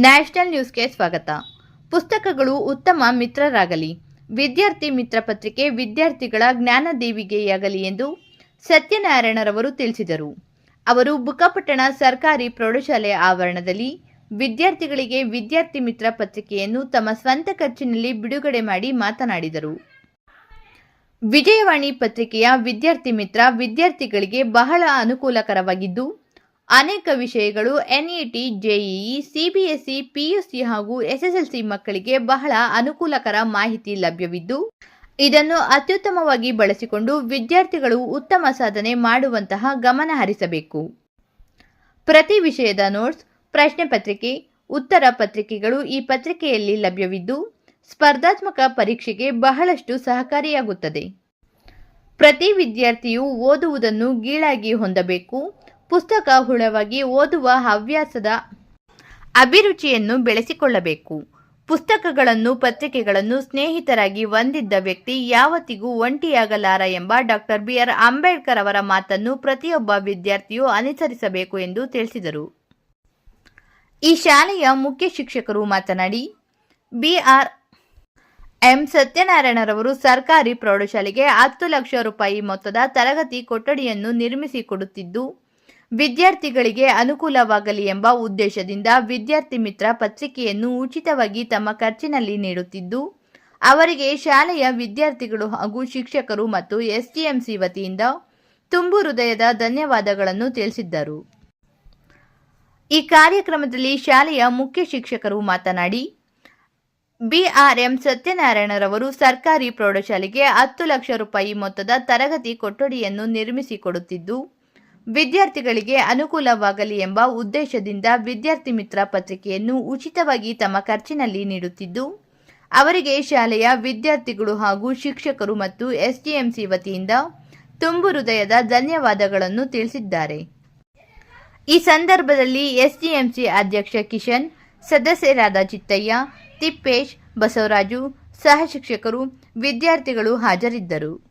National ನ್ಯೂಸ್ಗೆ ಸ್ವಾಗತ. ಪುಸ್ತಕಗಳು ಉತ್ತಮ ಮಿತ್ರರಾಗಲಿ. ವಿದ್ಯಾರ್ಥಿ ಮಿತ್ರ ಪತ್ರಿಕೆ ವಿದ್ಯಾರ್ಥಿಗಳ ಜ್ಞಾನದೇವಿಗೆಯಾಗಲಿ ಎಂದು ಸತ್ಯನಾರಾಯಣರವರು ತಿಳಿಸಿದರು. ಅವರು ಬುಕ್ಕಪಟ್ಟಣ ಸರ್ಕಾರಿ ಪ್ರೌಢಶಾಲೆ ಆವರಣದಲ್ಲಿ ವಿದ್ಯಾರ್ಥಿಗಳಿಗೆ ವಿದ್ಯಾರ್ಥಿ ಮಿತ್ರ ಪತ್ರಿಕೆಯನ್ನು ತಮ್ಮ ಸ್ವಂತ ಖರ್ಚಿನಲ್ಲಿ ಬಿಡುಗಡೆ ಮಾಡಿ ಮಾತನಾಡಿದರು. ವಿಜಯವಾಣಿ ಪತ್ರಿಕೆಯ ವಿದ್ಯಾರ್ಥಿ ಮಿತ್ರ ವಿದ್ಯಾರ್ಥಿಗಳಿಗೆ ಬಹಳ ಅನುಕೂಲಕರವಾಗಿದ್ದು ಅನೇಕ ವಿಷಯಗಳು ಎನ್ಇಟಿ ಜೆಇಇ ಸಿಬಿಎಸ್ಇ ಪಿಯುಸಿ ಹಾಗೂ ಎಸ್ಎಸ್ಎಲ್ಸಿ ಮಕ್ಕಳಿಗೆ ಬಹಳ ಅನುಕೂಲಕರ ಮಾಹಿತಿ ಲಭ್ಯವಿದ್ದು, ಇದನ್ನು ಅತ್ಯುತ್ತಮವಾಗಿ ಬಳಸಿಕೊಂಡು ವಿದ್ಯಾರ್ಥಿಗಳು ಉತ್ತಮ ಸಾಧನೆ ಮಾಡುವಂತಹ ಗಮನ ಹರಿಸಬೇಕು. ಪ್ರತಿ ವಿಷಯದ ನೋಟ್ಸ್, ಪ್ರಶ್ನೆ ಪತ್ರಿಕೆ, ಉತ್ತರ ಪತ್ರಿಕೆಗಳು ಈ ಪತ್ರಿಕೆಯಲ್ಲಿ ಲಭ್ಯವಿದ್ದು, ಸ್ಪರ್ಧಾತ್ಮಕ ಪರೀಕ್ಷೆಗೆ ಬಹಳಷ್ಟು ಸಹಕಾರಿಯಾಗುತ್ತದೆ. ಪ್ರತಿ ವಿದ್ಯಾರ್ಥಿಯು ಓದುವುದನ್ನು ಗೀಳಾಗಿ ಹೊಂದಬೇಕು ಪುಸ್ತಕ ಹುಳವಾಗಿ ಓದುವ ಹವ್ಯಾಸದ ಅಭಿರುಚಿಯನ್ನು ಬೆಳೆಸಿಕೊಳ್ಳಬೇಕು. ಪುಸ್ತಕಗಳನ್ನು, ಪತ್ರಿಕೆಗಳನ್ನು ಸ್ನೇಹಿತರಾಗಿ ಹೊಂದಿದ್ದ ವ್ಯಕ್ತಿ ಯಾವತ್ತಿಗೂ ಒಂಟಿಯಾಗಲಾರ ಎಂಬ ಡಾಕ್ಟರ್ ಬಿಆರ್ ಅಂಬೇಡ್ಕರ್ ಅವರ ಮಾತನ್ನು ಪ್ರತಿಯೊಬ್ಬ ವಿದ್ಯಾರ್ಥಿಯು ಅನುಸರಿಸಬೇಕು ಎಂದು ತಿಳಿಸಿದರು. ಈ ಶಾಲೆಯ ಮುಖ್ಯ ಶಿಕ್ಷಕರು ಮಾತನಾಡಿ, ಬಿಆರ್ ಎಂ. ಸತ್ಯನಾರಾಯಣರವರು ಸರ್ಕಾರಿ ಪ್ರೌಢಶಾಲೆಗೆ ಹತ್ತು ಲಕ್ಷ ರೂಪಾಯಿ ಮೊತ್ತದ ತರಗತಿ ಕೊಠಡಿಯನ್ನು ನಿರ್ಮಿಸಿಕೊಡುತ್ತಿದ್ದು ವಿದ್ಯಾರ್ಥಿಗಳಿಗೆ ಅನುಕೂಲವಾಗಲಿ ಎಂಬ ಉದ್ದೇಶದಿಂದ ವಿದ್ಯಾರ್ಥಿ ಮಿತ್ರ ಪತ್ರಿಕೆಯನ್ನು ಉಚಿತವಾಗಿ ತಮ್ಮ ಖರ್ಚಿನಲ್ಲಿ ನೀಡುತ್ತಿದ್ದು, ಅವರಿಗೆ ಶಾಲೆಯ ವಿದ್ಯಾರ್ಥಿಗಳು ಹಾಗೂ ಶಿಕ್ಷಕರು ಮತ್ತು ಎಸ್ಟಿಎಂಸಿ ವತಿಯಿಂದ ತುಂಬು ಹೃದಯದ ಧನ್ಯವಾದಗಳನ್ನು ತಿಳಿಸಿದ್ದರು. ಈ ಕಾರ್ಯಕ್ರಮದಲ್ಲಿ ಶಾಲೆಯ ಮುಖ್ಯ ಶಿಕ್ಷಕರು ಮಾತನಾಡಿ, ಬಿಆರ್ಎಂ ಸತ್ಯನಾರಾಯಣರವರು ಸರ್ಕಾರಿ ಪ್ರೌಢಶಾಲೆಗೆ ಹತ್ತು ಲಕ್ಷ ರೂಪಾಯಿ ಮೊತ್ತದ ತರಗತಿ ಕೊಠಡಿಯನ್ನು ನಿರ್ಮಿಸಿಕೊಡುತ್ತಿದ್ದು ವಿದ್ಯಾರ್ಥಿಗಳಿಗೆ ಅನುಕೂಲವಾಗಲಿ ಎಂಬ ಉದ್ದೇಶದಿಂದ ವಿದ್ಯಾರ್ಥಿ ಮಿತ್ರ ಪತ್ರಿಕೆಯನ್ನು ಉಚಿತವಾಗಿ ತಮ್ಮ ಖರ್ಚಿನಲ್ಲಿ ನೀಡುತ್ತಿದ್ದು, ಅವರಿಗೆ ಶಾಲೆಯ ವಿದ್ಯಾರ್ಥಿಗಳು ಹಾಗೂ ಶಿಕ್ಷಕರು ಮತ್ತು ಎಸ್ಡಿಎಂಸಿ ವತಿಯಿಂದ ತುಂಬು ಹೃದಯದ ಧನ್ಯವಾದಗಳನ್ನು ತಿಳಿಸಿದ್ದಾರೆ. ಈ ಸಂದರ್ಭದಲ್ಲಿ ಎಸ್ಡಿಎಂಸಿ ಅಧ್ಯಕ್ಷ ಕಿಶನ್, ಸದಸ್ಯರಾದ ಚಿತ್ತಯ್ಯ, ತಿಪ್ಪೇಶ್, ಬಸವರಾಜು, ಸಹ ಶಿಕ್ಷಕರು, ವಿದ್ಯಾರ್ಥಿಗಳು ಹಾಜರಿದ್ದರು.